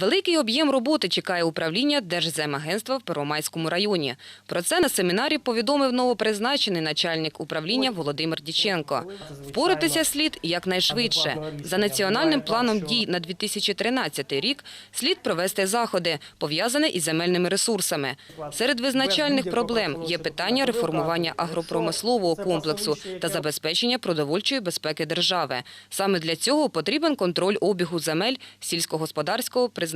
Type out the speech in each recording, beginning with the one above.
Великий об'єм роботи чекає управління Держземагентства в Первомайському районі. Про це на семінарі повідомив новопризначений начальник управління Володимир Діченко. Впоратися слід якнайшвидше. За національним планом дій на 2013 рік слід провести заходи, пов'язані із земельними ресурсами. Серед визначальних проблем є питання реформування агропромислового комплексу та забезпечення продовольчої безпеки держави. Саме для цього потрібен контроль обігу земель сільськогосподарського призначення.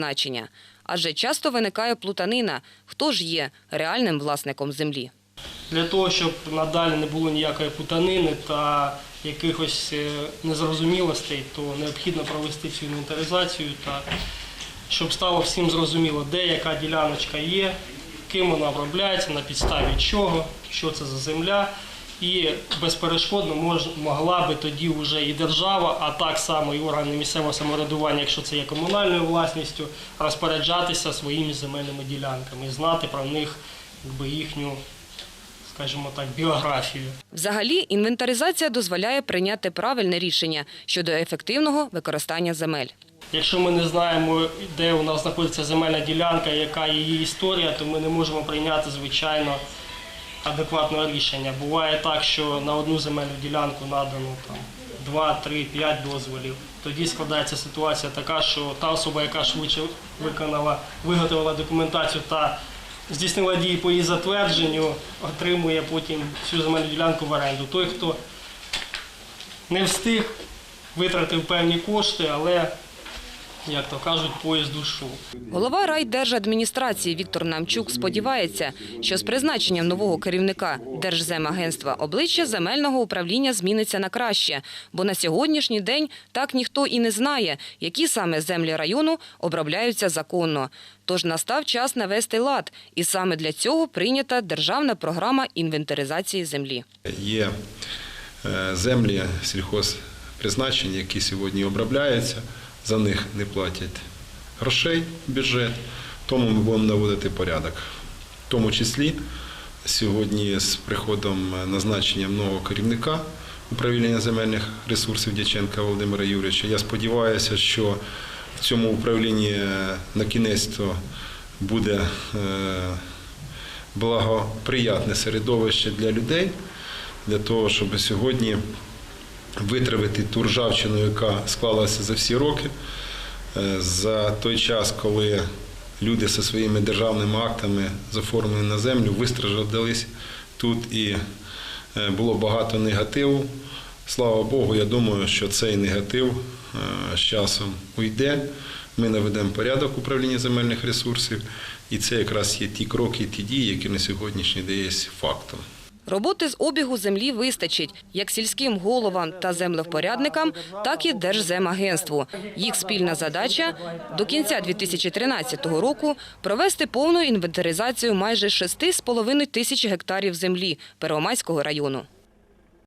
Адже часто виникає плутанина, хто ж є реальним власником землі. Для того, щоб надалі не було ніякої путанини та якихось е, незрозумілостей, то необхідно провести цю інвентаризацію та щоб стало всім зрозуміло, де яка діляночка є, ким вона обробляється, на підставі чого, що це за земля. І безперешкодно мож, могла би тоді вже і держава, а так само і органи місцевого самоврядування, якщо це є комунальною власністю, розпоряджатися своїми земельними ділянками і знати про них якби, їхню, скажімо так, біографію. Взагалі, інвентаризація дозволяє прийняти правильне рішення щодо ефективного використання земель. Якщо ми не знаємо, де у нас знаходиться земельна ділянка, яка її історія, то ми не можемо прийняти, звичайно, адекватного рішення. Буває так, що на одну земельну ділянку надано там, 2, 3, 5 дозволів. Тоді складається ситуація така, що та особа, яка швидше виконала, виготовила документацію та здійснила дії по її затвердженню, отримує потім цю земельну ділянку в оренду. Той, хто не встиг, витратив певні кошти, але, як то кажуть, поїзд душу. Голова райдержадміністрації Віктор Намчук сподівається, що з призначенням нового керівника Держземагентства обличчя земельного управління зміниться на краще, бо на сьогоднішній день так ніхто і не знає, які саме землі району обробляються законно. Тож настав час навести лад, і саме для цього прийнята державна програма інвентаризації землі. Є е, землі сільхозпризначення, які сьогодні обробляються, за них не платять грошей в бюджет, тому ми будемо наводити порядок. В тому числі сьогодні з приходом е, назначенням нового керівника управління земельних ресурсів Дяченка Володимира Юрійовича, я сподіваюся, що в цьому управлінні е, на кінець буде е, благоприятне середовище для людей, для того, щоб сьогодні витравити ту ржавчину, яка склалася за всі роки, е, за той час, коли люди зі своїми державними актами заформлені на землю, вистраждались тут і е, було багато негативу. Слава Богу, я думаю, що цей негатив е, з часом уйде. Ми наведемо порядок управління земельних ресурсів, і це якраз є ті кроки, ті дії, які на сьогоднішній день є фактом. Роботи з обігу землі вистачить як сільським головам та землевпорядникам, так і Держземагентству. Їх спільна задача – до кінця 2013 року провести повну інвентаризацію майже 6,5 тисяч гектарів землі Первомайського району.